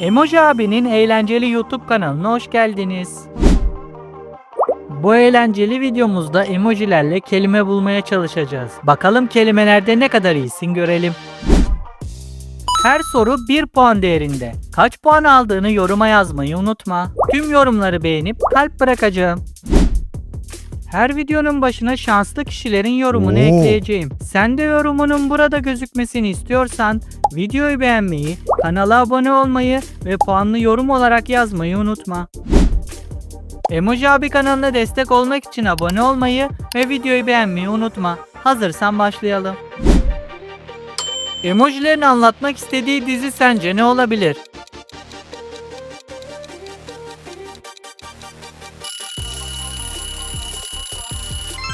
Emoji abinin eğlenceli YouTube kanalına hoş geldiniz. Bu eğlenceli videomuzda emojilerle kelime bulmaya çalışacağız. Bakalım kelimelerde ne kadar iyisin görelim. Her soru 1 puan değerinde. Kaç puan aldığını yoruma yazmayı unutma. Tüm yorumları beğenip kalp bırakacağım. Her videonun başına şanslı kişilerin yorumunu Oo. ekleyeceğim. Sen de yorumunun burada gözükmesini istiyorsan videoyu beğenmeyi, kanala abone olmayı ve puanlı yorum olarak yazmayı unutma. Emoji abi kanalına destek olmak için abone olmayı ve videoyu beğenmeyi unutma. Hazırsan başlayalım. Emojilerin anlatmak istediği dizi sence ne olabilir?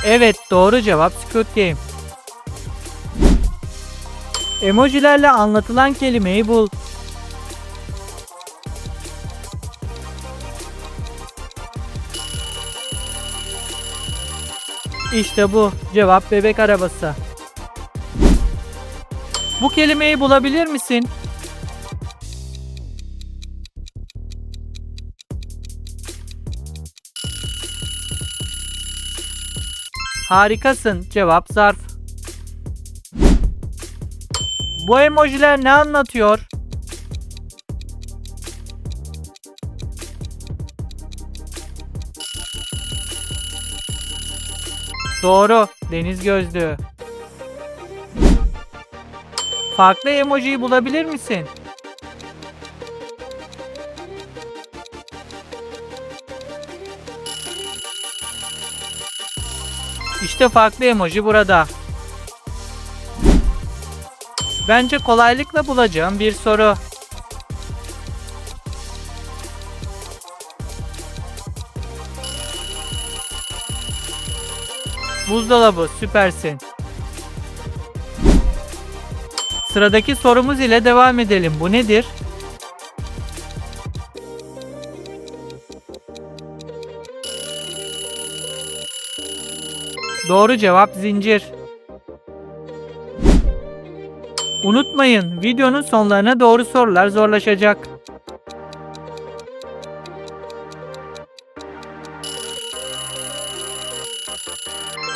Evet doğru cevap Squid Game. Emojilerle anlatılan kelimeyi bul. İşte bu. Cevap bebek arabası. Bu kelimeyi bulabilir misin? Harikasın. Cevap zarf. Bu emojiler ne anlatıyor? Doğru. Deniz gözlüğü. Farklı emojiyi bulabilir misin? İşte farklı emoji burada. Bence kolaylıkla bulacağım bir soru. Buzdolabı süpersin. Sıradaki sorumuz ile devam edelim. Bu nedir? Doğru cevap zincir. Unutmayın, videonun sonlarına doğru sorular zorlaşacak.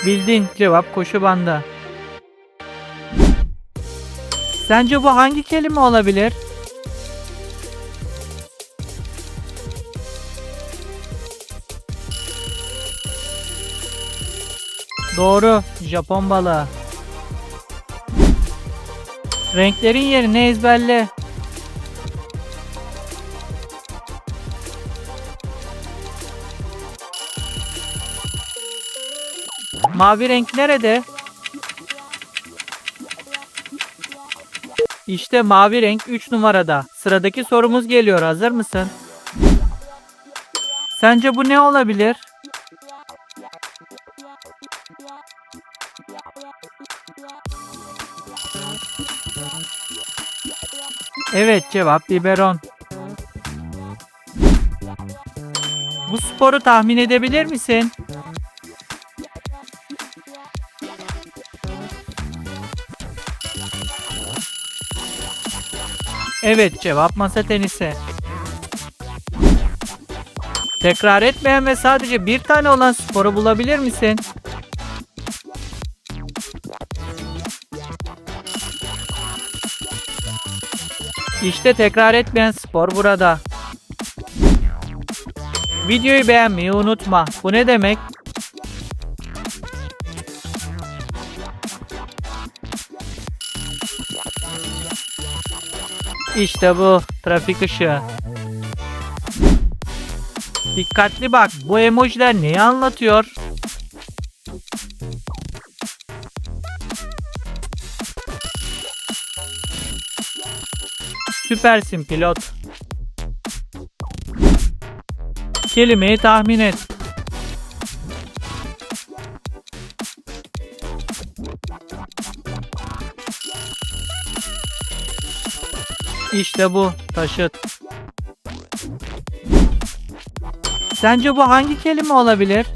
Bildin, cevap koşu bandı. Sence bu hangi kelime olabilir? Doğru, Japon balığı. Renklerin yerini ezberle. Mavi renk nerede? İşte mavi renk 3 numarada. Sıradaki sorumuz geliyor. Hazır mısın? Sence bu ne olabilir? Evet cevap biberon. Bu sporu tahmin edebilir misin? Evet cevap masa tenisi. Tekrar etmeyen ve sadece bir tane olan sporu bulabilir misin? İşte tekrar etmeyen spor burada. Videoyu beğenmeyi unutma. Bu ne demek? İşte bu trafik ışığı. Dikkatli bak bu emojiler neyi anlatıyor? Süpersin pilot. Kelimeyi tahmin et. İşte bu taşıt. Sence bu hangi kelime olabilir?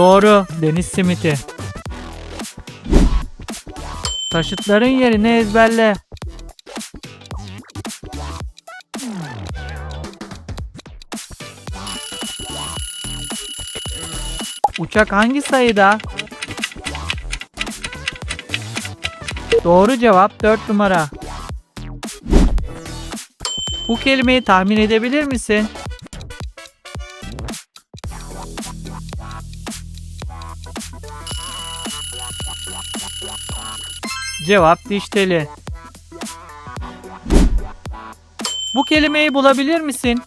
Doğru. Deniz simiti. Taşıtların yerini ezberle. Uçak hangi sayıda? Doğru cevap 4 numara. Bu kelimeyi tahmin edebilir misin? Cevap diş. Bu kelimeyi bulabilir misin?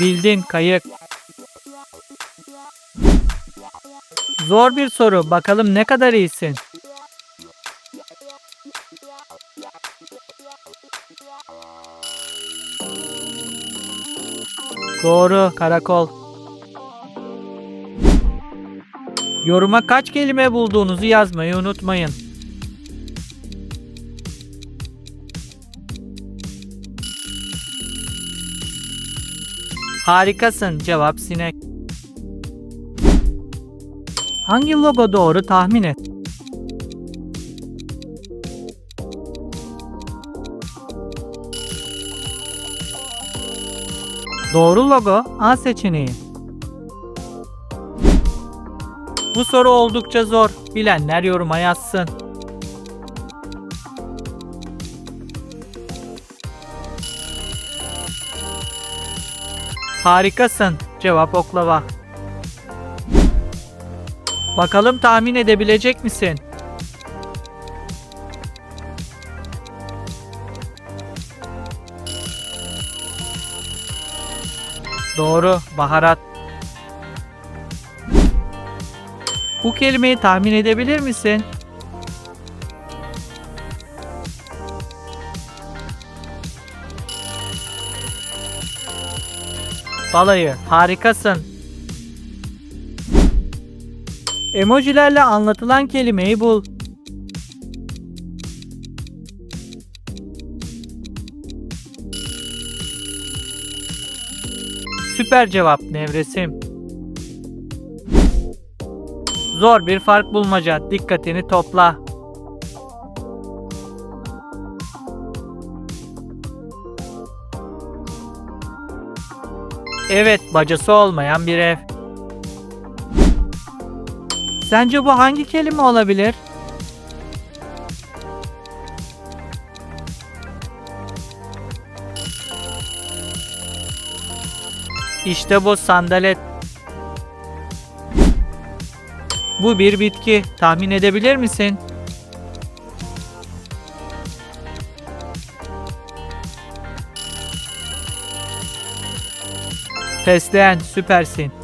Bildin kayık. Zor bir soru. Bakalım ne kadar iyisin. Doğru, karakol. Yoruma kaç kelime bulduğunuzu yazmayı unutmayın. Harikasın. Cevap sinek. Hangi logo doğru tahmin et. Doğru logo A seçeneği. Bu soru oldukça zor. Bilenler yoruma yazsın. Harikasın. Cevap oklava. Bakalım tahmin edebilecek misin? Doğru, baharat. Bu kelimeyi tahmin edebilir misin? Balayı, harikasın. Emojilerle anlatılan kelimeyi bul. Süper cevap nevresim. Zor bir fark bulmaca. Dikkatini topla. Evet, bacası olmayan bir ev. Sence bu hangi kelime olabilir? İşte bu sandalet. Bu bir bitki. Tahmin edebilir misin? Fesleğen süpersin.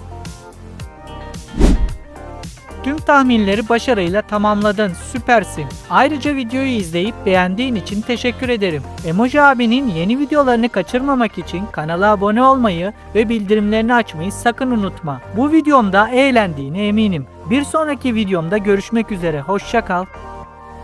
Tahminleri başarıyla tamamladın. Süpersin. Ayrıca videoyu izleyip beğendiğin için teşekkür ederim. Emoji abinin yeni videolarını kaçırmamak için kanala abone olmayı ve bildirimlerini açmayı sakın unutma. Bu videomda eğlendiğine eminim. Bir sonraki videomda görüşmek üzere. Hoşça kal.